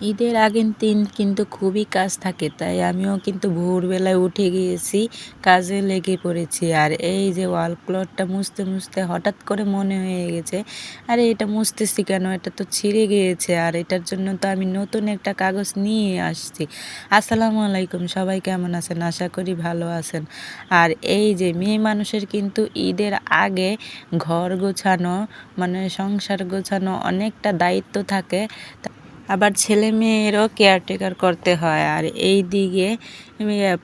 ঈদের আগের দিন কিন্তু খুবই কাজ থাকে, তাই আমিও কিন্তু ভোরবেলায় উঠে গিয়েছি, কাজে লেগে পড়েছি। আর এই যে ওয়াল ক্লথটা মুছতে মুছতে হঠাৎ করে মনে হয়ে গেছে, আরে এটা মুছতেছি কেন? এটা তো ছিঁড়ে গিয়েছে, আর এটার জন্য তো আমি নতুন একটা কাগজ নিয়ে আসছি। আসসালামু আলাইকুম, সবাই কেমন আছেন? আশা করি ভালো আছেন। আর এই যে মেয়ে মানুষের কিন্তু ঈদের আগে ঘর গোছানো মানে সংসার গোছানো অনেকটা দায়িত্ব থাকে আবার ছেলে মেয়েরও কেয়ারটেকার করতে হয়। আর এই দিকে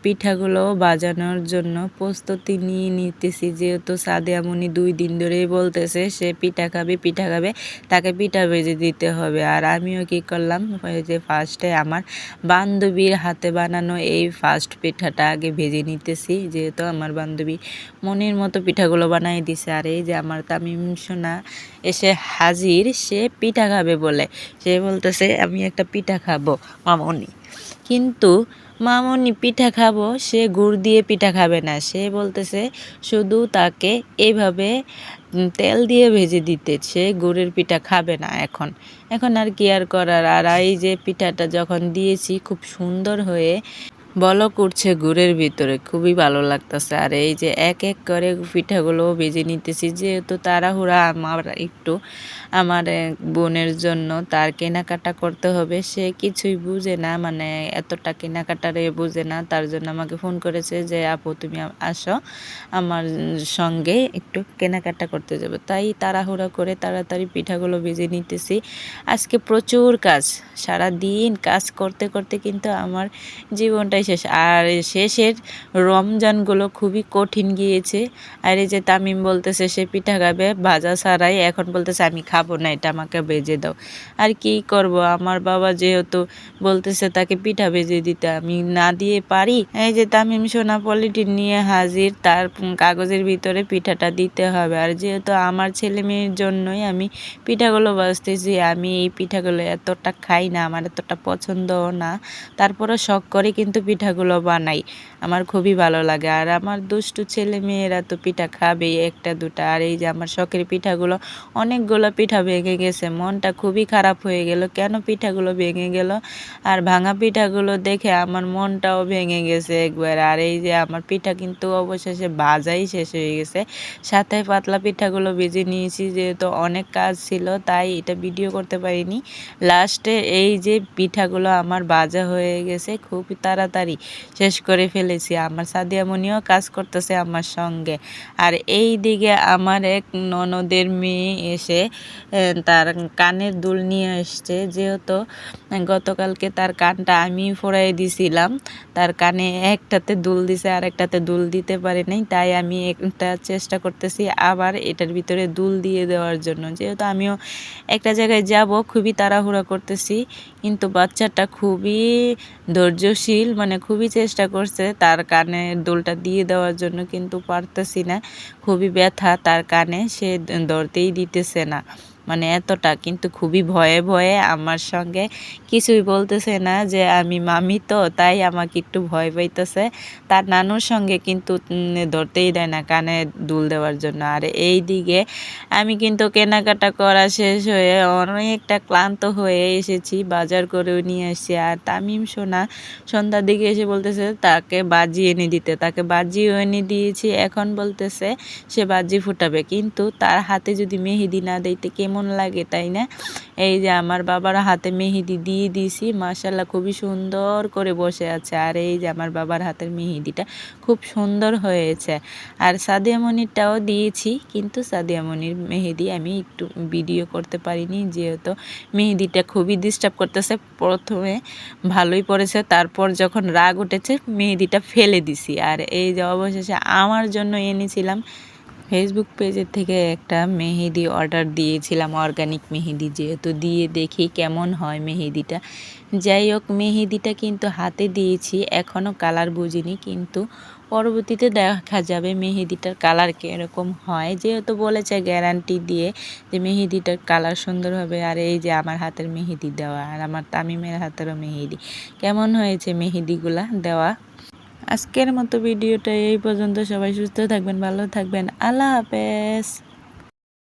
পিঠাগুলো বাজানোর জন্য প্রস্তুতি নিয়ে নিতেছি। যেহেতু সাদে সাদিয়ামণি দুই দিন ধরেই বলতেছে, সে পিঠা খাবে পিঠা খাবে, তাকে পিঠা ভেজে দিতে হবে। আর আমিও কি করলাম যে ফার্স্টে আমার বান্ধবীর হাতে বানানো এই ফার্স্ট পিঠাটা আগে ভেজে নিতেছি। যেহেতু আমার বান্ধবী মনের মতো পিঠাগুলো বানাই দিছে। আর এই যে আমার তামিম সোনা এসে হাজির, সে পিঠা খাবে বলে। সে বলতেছে, আমি একটা পিঠা খাব, মামনি। কিন্তু মামনি পিঠা খাব, সে গুড় দিয়ে পিঠা খাবে না। সে বলতেছে, শুধু তাকে এইভাবে তেল দিয়ে ভেজে দিতে, সে গুড়ের পিঠা খাবে না এখন। এখন আর কি আর করার? আর এই যে পিঠাটা যখন দিয়েছি, খুব সুন্দর হয়ে বলক উঠছে গুড়ের ভিতরে, খুবই ভালো লাগতেছে। আর এই যে এক এক করে পিঠাগুলো ভেজে নিতেছি, যেহেতু তাড়াহুড়া আমার একটু, আমার বোনের জন্য, তার কেনাকাটা করতে হবে, সে কিছুই বুঝে না মানে এতটা কেনাকাটারে বুঝে না, তার জন্য আমাকে ফোন করেছে যে, আপু, তুমি আসো, আমার সঙ্গে একটু কেনাকাটা করতে যাবে। তাই তাড়াহুড়া করে তাড়াতাড়ি পিঠাগুলো ভেজে নিতেছি। আজকে প্রচুর কাজ সারা দিন কাজ করতে করতে কিন্তু আমার জীবনটাই শেষ। আর শেষের রমজানগুলো খুবই কঠিন গিয়েছে। আর এই যে তামিম বলতেছে, সে পিঠা খাবে, ভাজা ছাড়াই এখন বলতেছে, আমি খাব না, এটা আমাকে বেজে দাও। আর কি করব? আমার বাবা যেহেতু বলতেছে তাকে পিঠা বেজে দিতে, আমি না দিয়ে পারি। এই যে তামিম সোনা পলিটিন নিয়ে হাজির, তার কাগজের ভিতরে পিঠাটা দিতে হবে। আর যেহেতু আমার ছেলে মেয়ের জন্যই আমি পিঠাগুলো বাজতেছি আমি এই পিঠাগুলো এতটা খাই না, আমার এতটা পছন্দও না। তারপরে শখ করে কিন্তু পিঠাগুলো বানাই। আমার খুবই ভালো লাগে। আর আমার দুষ্টু ছেলে মেয়েরা তো পিঠা খাবে একটা, দুটা। আর এই যে আমার শখের পিঠাগুলো, অনেকগুলো পিঠা ভেঙে গেছে। মনটা খুবই খারাপ হয়ে গেল। কেন পিঠাগুলো ভেঙে গেল? আর ভাঙা পিঠাগুলো দেখে আমার মনটাও ভেঙে গেছে একবার। আর এই যে আমার পিঠা কিন্তু অবশেষে বাজাই শেষ হয়ে গেছে। সাথে পাতলা পিঠাগুলো ভেজে নিয়েছি, যেহেতু অনেক কাজ ছিল, তাই এটা ভিডিও করতে পারিনি। লাস্টে এই যে পিঠাগুলো আমার বাজা হয়ে গেছে, খুব তাড়াতাড়ি শেষ করে ফেলেছি। আমার সাদিয়ামণিও কাজ করতেছে আমার সঙ্গে। আর এই দিকে আমার এক ননদের মেয়ে এসে তার কানের দুল নিয়ে এসছে যেহেতু গতকালকে তার কানটা আমি ফোড়াই দিছিলাম, তার কানে একটাতে দুল দিছে আর একটাতে দুল দিতে পারে নাই। তাই আমি একটা চেষ্টা করতেছি আবার এটার ভিতরে দুল দিয়ে দেওয়ার জন্য। যেহেতু আমিও একটা জায়গায় যাব, খুবই তাড়াহুড়া করতেছি। কিন্তু বাচ্চাটা খুবই ধৈর্যশীল মানে খুবই চেষ্টা করছে, তার কানে দোলটা দিয়ে দেওয়ার জন্য কিন্তু পারতেছি না। খুবই ব্যথা তার কানে, সে ধরতেই দিতেছে না। মানে এতটা, কিন্তু খুবই ভয়ে ভয়ে আমার সঙ্গে কিছুই বলতেছে না যে আমি মামি তো, তাই আমাকে একটু ভয় পাইতেছে। তার নানুর সঙ্গে কিন্তু ধরতেই দেয় না, কানে দুল দেওয়ার জন্য। আর এই দিকে আমি কিন্তু কেনাকাটা করা শেষ হয়ে অনেকটা ক্লান্ত হয়ে এসেছি, বাজার করেও নিয়ে এসেছি আর তামিম সোনা সন্ধ্যার দিকে এসে বলতেছে, তাকে বাজি এনে দিতে। তাকে বাজিও এনে দিয়েছি, এখন বলতেছে, সে বাজি ফুটাবে। কিন্তু তার হাতে যদি মেহেদি না দিতে কেমন কেমন লাগে, তাই না? এই যে আমার বাবার হাতে মেহেদি দিয়ে দিয়েছি মাসাল্লাহ খুবই সুন্দর করে বসে আছে। আর এই যে আমার বাবার হাতের মেহেদিটা খুব সুন্দর হয়েছে। আর সাদিয়ামণিরটাও দিয়েছি, কিন্তু সাদিয়ামণির মেহেদি আমি একটু ভিডিও করতে পারিনি, যেহেতু মেহেদিটা খুবই ডিস্টার্ব করতেছে। প্রথমে ভালোই পড়েছে, তারপর যখন রাগ উঠেছে, মেহেদিটা ফেলে দিছি। আর এই যে অবশেষে আমার জন্য এনেছিলাম ফেসবুক পেজের থেকে একটা মেহেদি অর্ডার দিয়েছিলাম অর্গানিক মেহেদি যেহেতু। দিয়ে দেখি কেমন হয় মেহেদিটা। যাই হোক, মেহেদিটা কিন্তু হাতে দিয়েছি এখনও কালার বুঝিনি, কিন্তু পরবর্তীতে দেখা যাবে মেহেদিটার কালার কীরকম হয়। যেহেতু বলেছে গ্যারান্টি দিয়ে যে মেহেদিটার কালার সুন্দর হবে, আর এই যে আমার হাতের মেহেদি দেওয়া, আর আমার তামিমের হাতেরও মেহেদি। কেমন হয়েছে মেহেদিগুলা দেওয়া? আজকের মতো ভিডিওটা এই পর্যন্ত। সবাই সুস্থ থাকবেন ভালো থাকবেন। আল্লাহ হাফেজ।